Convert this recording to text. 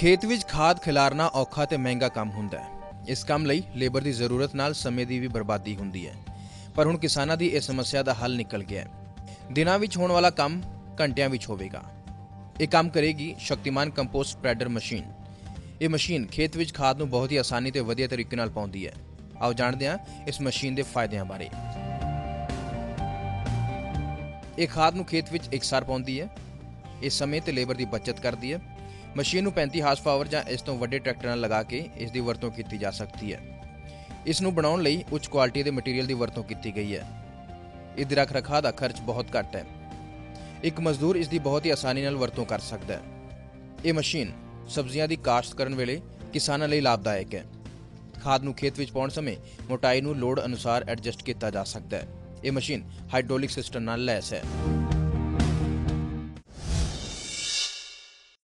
ਖੇਤ ਵਿੱਚ ਖਾਦ ਖਿਲਾਰਨਾ ਔਖਾ ਤੇ ਮਹਿੰਗਾ ਕੰਮ ਹੁੰਦਾ ਹੈ। ਇਸ ਕੰਮ ਲਈ ਲੇਬਰ ਦੀ ਜ਼ਰੂਰਤ ਨਾਲ ਸਮੇਂ ਦੀ ਵੀ ਬਰਬਾਦੀ ਹੁੰਦੀ ਹੈ। ਪਰ ਹੁਣ ਕਿਸਾਨਾਂ ਦੀ ਇਹ ਸਮੱਸਿਆ ਦਾ ਹੱਲ ਨਿਕਲ ਗਿਆ ਹੈ। ਦਿਨਾਂ ਵਿੱਚ ਹੋਣ ਵਾਲਾ ਕੰਮ ਘੰਟਿਆਂ ਵਿੱਚ ਹੋਵੇਗਾ। ਇਹ ਕੰਮ ਕਰੇਗੀ ਸ਼ਕਤੀਮਾਨ ਕੰਪੋਸਟ ਸਪਰੈਡਰ ਮਸ਼ੀਨ। ਇਹ ਮਸ਼ੀਨ ਖੇਤ ਵਿੱਚ ਖਾਦ ਨੂੰ ਬਹੁਤ ਹੀ ਆਸਾਨੀ ਤੇ ਵਧੀਆ ਤਰੀਕੇ ਨਾਲ ਪਾਉਂਦੀ ਹੈ। ਆਓ ਜਾਣਦੇ ਹਾਂ ਇਸ ਮਸ਼ੀਨ ਦੇ ਫਾਇਦਿਆਂ ਬਾਰੇ। ਇਹ ਖਾਦ ਨੂੰ ਖੇਤ ਵਿੱਚ ਇਕਸਾਰ ਪਾਉਂਦੀ ਹੈ। ਇਹ ਸਮੇਂ ਤੇ ਲੇਬਰ ਦੀ ਬਚਤ ਕਰਦੀ ਹੈ। ਮਸ਼ੀਨ ਨੂੰ 35 ਹਾਰਸ ਪਾਵਰ ਜਾਂ ਇਸ ਤੋਂ ਵੱਡੇ ਟਰੈਕਟਰ ਨਾਲ ਲਗਾ ਕੇ ਇਸ ਦੀ ਵਰਤੋਂ ਕੀਤੀ ਜਾ ਸਕਦੀ ਹੈ। ਇਸ ਨੂੰ ਬਣਾਉਣ ਲਈ ਉੱਚ ਕੁਆਲਿਟੀ ਦੇ ਮਟੀਰੀਅਲ ਦੀ ਵਰਤੋਂ ਕੀਤੀ ਗਈ ਹੈ। ਇਸ ਦੀ ਰੱਖ ਰਖਾਅ ਦਾ ਖਰਚ ਬਹੁਤ ਘੱਟ ਹੈ। ਇੱਕ ਮਜ਼ਦੂਰ ਇਸ ਦੀ ਬਹੁਤ ਹੀ ਆਸਾਨੀ ਨਾਲ ਵਰਤੋਂ ਕਰ ਸਕਦਾ ਹੈ। ਇਹ ਮਸ਼ੀਨ ਸਬਜ਼ੀਆਂ ਦੀ ਕਾਸ਼ਤ ਕਰਨ ਵੇਲੇ ਕਿਸਾਨਾਂ ਲਈ ਲਾਭਦਾਇਕ ਹੈ। ਖਾਦ ਨੂੰ ਖੇਤ ਵਿੱਚ ਪਾਉਣ ਸਮੇਂ ਮੋਟਾਈ ਨੂੰ ਲੋੜ ਅਨੁਸਾਰ ਐਡਜਸਟ ਕੀਤਾ ਜਾ ਸਕਦਾ ਹੈ। ਇਹ ਮਸ਼ੀਨ ਹਾਈਡ੍ਰੋਲਿਕ ਸਿਸਟਮ ਨਾਲ ਲੈਸ ਹੈ।